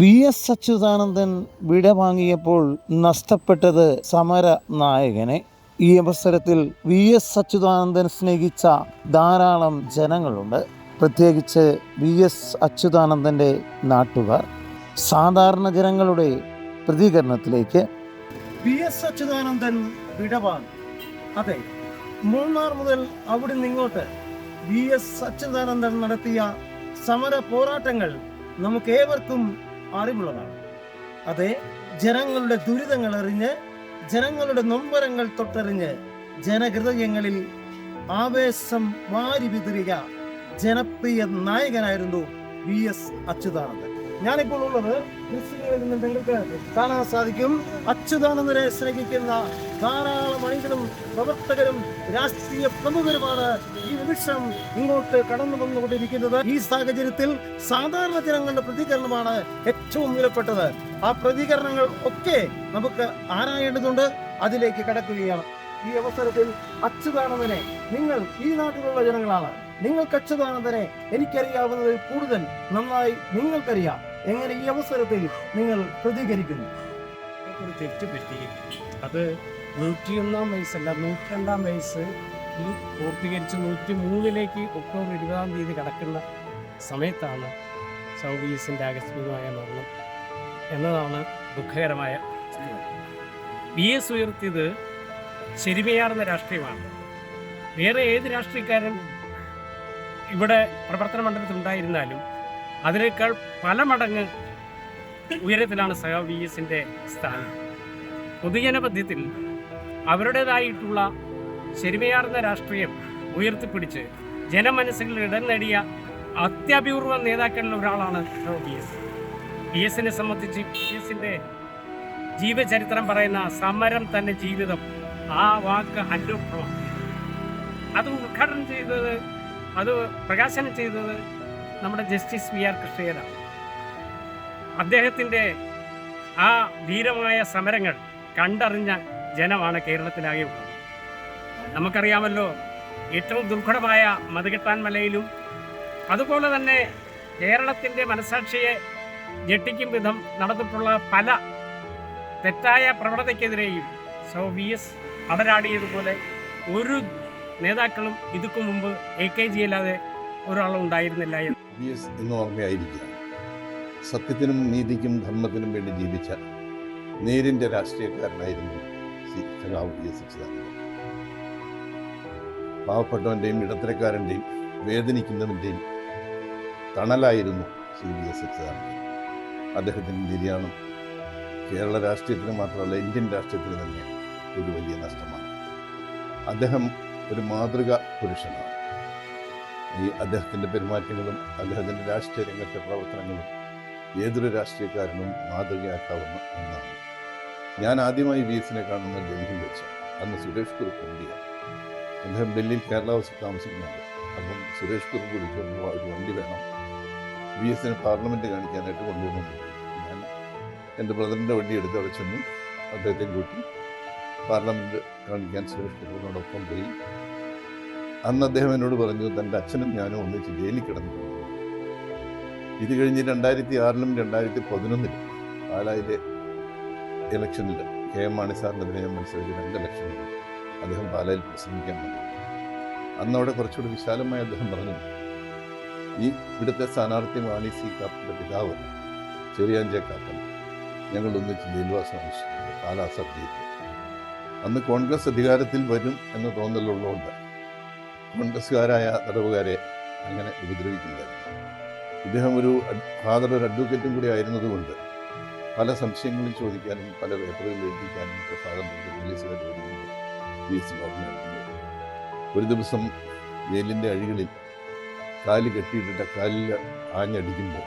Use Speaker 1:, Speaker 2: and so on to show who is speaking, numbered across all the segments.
Speaker 1: V S Achuthanandan വിട വാങ്ങിയപ്പോൾ നഷ്ടപ്പെട്ടത് സമര നായകനെ ഈ അവസരത്തിൽ വി എസ് അച്യുതാനന്ദൻ സ്നേഹിച്ച ധാരാളം ജനങ്ങളുണ്ട്. പ്രത്യേകിച്ച് വി എസ് അച്യുതാനന്ദന്റെ നാട്ടുകാർ. സാധാരണ ജനങ്ങളുടെ പ്രതികരണത്തിലേക്ക്. വി എസ് അച്യുതാനന്ദൻ വിടവാങ്ങി. അതെ മൂന്നാർ മുതൽ അവിടെ നിങ്ങോട്ട് വി എസ് അച്യുതാനന്ദൻ നടത്തിയ സമര പോരാട്ടങ്ങൾ നമുക്ക് ഏവർക്കും അറിവുള്ളതാണ്. അതെ ജനങ്ങളുടെ ദുരിതങ്ങൾ അറിഞ്ഞ് ജനങ്ങളുടെ നൊമ്പരങ്ങൾ തൊട്ടറിഞ്ഞ് ജനഹൃദയങ്ങളിൽ ആവേശം വാരി വിതറിയ ജനപ്രിയ നായകനായിരുന്നു വി എസ് അച്യുതാനന്ദൻ. ഞാനിപ്പോൾ ഉള്ളത് ദൃശ്യങ്ങളിൽ നിന്ന് നിങ്ങൾക്ക് കാണാൻ സാധിക്കും. അച്യുതാനന്ദരെ സ്നേഹിക്കുന്ന ധാരാളം അണികളും പ്രവർത്തകരും രാഷ്ട്രീയ പ്രമുഖരുമാണ് ഈ നിമിഷം ഇങ്ങോട്ട് കടന്നു വന്നുകൊണ്ടിരിക്കുന്നത്. ഈ സാഹചര്യത്തിൽ സാധാരണ ജനങ്ങളുടെ പ്രതികരണമാണ് ഏറ്റവും വിലപ്പെട്ടത്. ആ പ്രതികരണങ്ങൾ ഒക്കെ നമുക്ക് ആരായേണ്ടതുണ്ട്? അതിലേക്ക് കടക്കുകയാണ്. ഈ അവസരത്തിൽ അച്യുതാനന്ദനെ നിങ്ങൾ ഈ നാട്ടിലുള്ള ജനങ്ങളാണ്. നിങ്ങൾക്ക് അച്യുതാനന്ദനെ എനിക്കറിയാവുന്നതിൽ കൂടുതൽ നന്നായി നിങ്ങൾക്കറിയാം. എങ്ങനെ ഈ അവസരത്തിൽ നിങ്ങൾ പ്രതികരിക്കുന്നു?
Speaker 2: തെറ്റ് പറ്റി അത് നൂറ്റിയൊന്നാം വയസ്സല്ല നൂറ്റിരണ്ടാം വയസ്സ്. ഈ പൂർത്തീകരിച്ച് നൂറ്റി മൂന്നിലേക്ക് ഒക്ടോബർ ഇരുപതാം തീയതി കടക്കുന്ന സമയത്താണ് സൗബീസിന്റെ ആകസ്മികമായ മരണം എന്നതാണ് ദുഃഖകരമായ ബി എസ് ഉയർത്തിയത് ശരിമയാർന്ന രാഷ്ട്രീയമാണ്. വേറെ ഏത് രാഷ്ട്രീയക്കാരൻ ഇവിടെ പ്രവർത്തന മണ്ഡലത്തിൽ ഉണ്ടായിരുന്നാലും അതിനേക്കാൾ പല മടങ്ങ് ഉയരത്തിലാണ് സഹാ വി എസിന്റെ സ്ഥാനം പൊതുജനപദ്യത്തിൽ അവരുടേതായിട്ടുള്ള ശരിമയാർന്ന രാഷ്ട്രീയം ഉയർത്തിപ്പിടിച്ച് ജനമനസ്സുകളിൽ ഇടം നേടിയ അത്യപൂർവ നേതാക്കളിൽ ഒരാളാണ് വി എസ് വി എസിനെ സംബന്ധിച്ച് വി എസിന്റെ ജീവചരിത്രം പറയുന്ന സമരം തന്നെ ജീവിതം ആ വാക്ക് അനുഭവം അത് ഉദ്ഘാടനം ചെയ്തത് അത് പ്രകാശനം ചെയ്തത് നമ്മുടെ ജസ്റ്റിസ് വി ആർ കൃഷ്ണയ്യനാണ് അദ്ദേഹത്തിന്റെ ആ ധീരമായ സമരങ്ങൾ കണ്ടറിഞ്ഞ ജനമാണ് കേരളത്തിലാകെ ഉള്ളത്. നമുക്കറിയാമല്ലോ ഏറ്റവും ദുർഘടമായ മതുകെട്ടാൻ മലയിലും അതുപോലെ തന്നെ കേരളത്തിന്റെ മനസാക്ഷിയെ ഞെട്ടിക്കും വിധം നടന്നിട്ടുള്ള പല തെറ്റായ പ്രവണതയ്ക്കെതിരെയും സോ വി എസ് അടരാടിയതുപോലെ ഒരു നേതാക്കളും ഇതുക്കു മുമ്പ് എ കെ ജി അല്ലാതെ ഒരാളും ഉണ്ടായിരുന്നില്ല എന്ന്
Speaker 3: ഓർമ്മയായിരിക്കുക. സത്യത്തിനും നീതിക്കും ധർമ്മത്തിനും വേണ്ടി ജീവിച്ച നേരിന്റെ രാഷ്ട്രീയക്കാരനായിരുന്നു സി. സഖാവ് വി എസ് അച്യുതാനന്ദൻ പാവപ്പെട്ടവന്റെയും ഇടത്തരക്കാരന്റെയും വേദനിക്കുന്നവന്റെയും തണലായിരുന്നു സി. വി. എസ്. അച്യുതാനന്ദൻ അദ്ദേഹത്തിന്റെ നിര്യാണം കേരള രാഷ്ട്രീയത്തിന് മാത്രമല്ല ഇന്ത്യൻ രാഷ്ട്രീയത്തിന് തന്നെ ഒരു വലിയ നഷ്ടമാണ്. അദ്ദേഹം ഒരു മാതൃക പുരുഷനാണ്. ഈ അദ്ദേഹത്തിന്റെ പെരുമാറ്റങ്ങളും അദ്ദേഹത്തിന്റെ രാഷ്ട്രീയ രംഗത്തെ പ്രവർത്തനങ്ങളും ഏതൊരു രാഷ്ട്രീയക്കാരനും മാതൃകയാക്കാവുന്ന ഒന്നാണ്. ഞാൻ ആദ്യമായി വി എസിനെ കാണുന്ന ഡൽഹിയിൽ വെച്ച് അന്ന് സുരേഷ് കുറുപ്പ് എം ഡിയാണ് അദ്ദേഹം ഡൽഹിയിൽ കേരള ഹൗസിൽ താമസിക്കുന്നുണ്ട്. അപ്പം സുരേഷ് കുറുപ്പ് വിളിച്ചു ഒരു വണ്ടി വേണം. വി എസിനെ പാർലമെന്റ് കാണിക്കാനായിട്ട് കൊണ്ടുപോകുന്നു ഞാൻ എന്റെ ബ്രദറിന്റെ വണ്ടി എടുത്ത് അവിടെ ചെന്നു അദ്ദേഹത്തെ കൂട്ടി പാർലമെന്റ് കാണിക്കാൻ സുരേഷ് കുറുപ്പിനോടൊപ്പം പോയി അന്ന് അദ്ദേഹം എന്നോട് പറഞ്ഞു തന്റെ അച്ഛനും ഞാനും ഒന്നിച്ച് ജയിലിൽ കിടന്നു. ഇത് കഴിഞ്ഞ് രണ്ടായിരത്തി ആറിലും രണ്ടായിരത്തി പതിനൊന്നിലും പാലായിലെ ഇലക്ഷനിൽ കെ എം മാണി സാറിനെതിരെ ഞാൻ മത്സരിച്ച രണ്ട് ഇലക്ഷനിൽ അദ്ദേഹം പാലായിൽ പ്രസംഗിക്കാൻ വന്നു. അന്ന് അവിടെ കുറച്ചുകൂടി വിശാലമായി അദ്ദേഹം പറഞ്ഞു ഈ ഇവിടുത്തെ സ്ഥാനാർത്ഥി മാണി സി കാപ്പന്റെ പിതാവ് ചെറിയാഞ്ചെ കാപ്പൻ ഞങ്ങൾ ഒന്നിച്ച് ജയിൽവാസം ആവശ്യപ്പെട്ടു. പാലാ സബ് അന്ന് കോൺഗ്രസ് അധികാരത്തിൽ വരും എന്ന തോന്നലുള്ളതുകൊണ്ട് കോൺഗ്രസ്സുകാരായ തടവുകാരെ അങ്ങനെ ഉപദ്രവിക്കുന്നുണ്ടായിരുന്നു ഇദ്ദേഹം ഒരു ഫാദർ ഒരു അഡ്വക്കേറ്റും കൂടി ആയിരുന്നതുകൊണ്ട് പല സംശയങ്ങളും ചോദിക്കാനും പല പേപ്പറുകൾ എഴുതിക്കാനും ഒക്കെ ഫാദർ പോലീസുകാർ ഒരു ദിവസം ജയിലിന്റെ അഴികളിൽ കാൽ കെട്ടിയിട്ടിട്ട് കാലിൽ ആഞ്ഞടിക്കുമ്പോൾ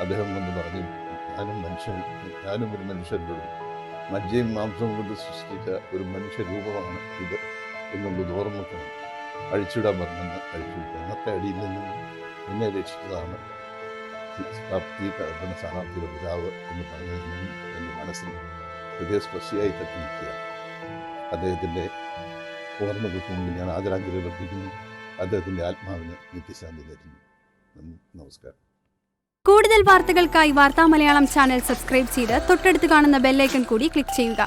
Speaker 3: അദ്ദേഹം വന്ന് പറഞ്ഞു ഞാനും മനുഷ്യൻ ഞാനും ഒരു മനുഷ്യരോട് മജ്ജയും മാംസവും കൊണ്ട് സൃഷ്ടിച്ച ഒരു മനുഷ്യരൂപമാണ് ഇത് എന്നുള്ളത് ഓർമ്മക്കണം അഴിച്ചുവിടാൻ പറഞ്ഞെന്ന് അഴിച്ചുവിട്ടു. അന്നത്തെ അടിയിൽ നിന്നും എന്നെ രക്ഷിച്ചതാണ് ഈ കൽപ്പന സ്ഥാനാർത്ഥിയുടെ പിതാവ് എന്ന് പറഞ്ഞതിൽ നിന്നും എന്റെ മനസ്സിൽ ഹൃദയസ്പർശിയായി തട്ടി നിൽക്കുക അദ്ദേഹത്തിന്റെ ഓർമ്മകൾക്ക് മുമ്പിൽ ഞാൻ ആദരാഞ്ജലികൾ അർപ്പിക്കുന്നു. അദ്ദേഹത്തിന്റെ ആത്മാവിന് നിത്യശാന്തി നന്ദി നമസ്കാരം.
Speaker 4: കൂടുതൽ വാർത്തകൾക്കായി വാർത്താ മലയാളം ചാനൽ സബ്സ്ക്രൈബ് ചെയ്ത് തൊട്ടടുത്ത് കാണുന്ന ബെല്ലൈക്കൺ കൂടി ക്ലിക്ക് ചെയ്യുക.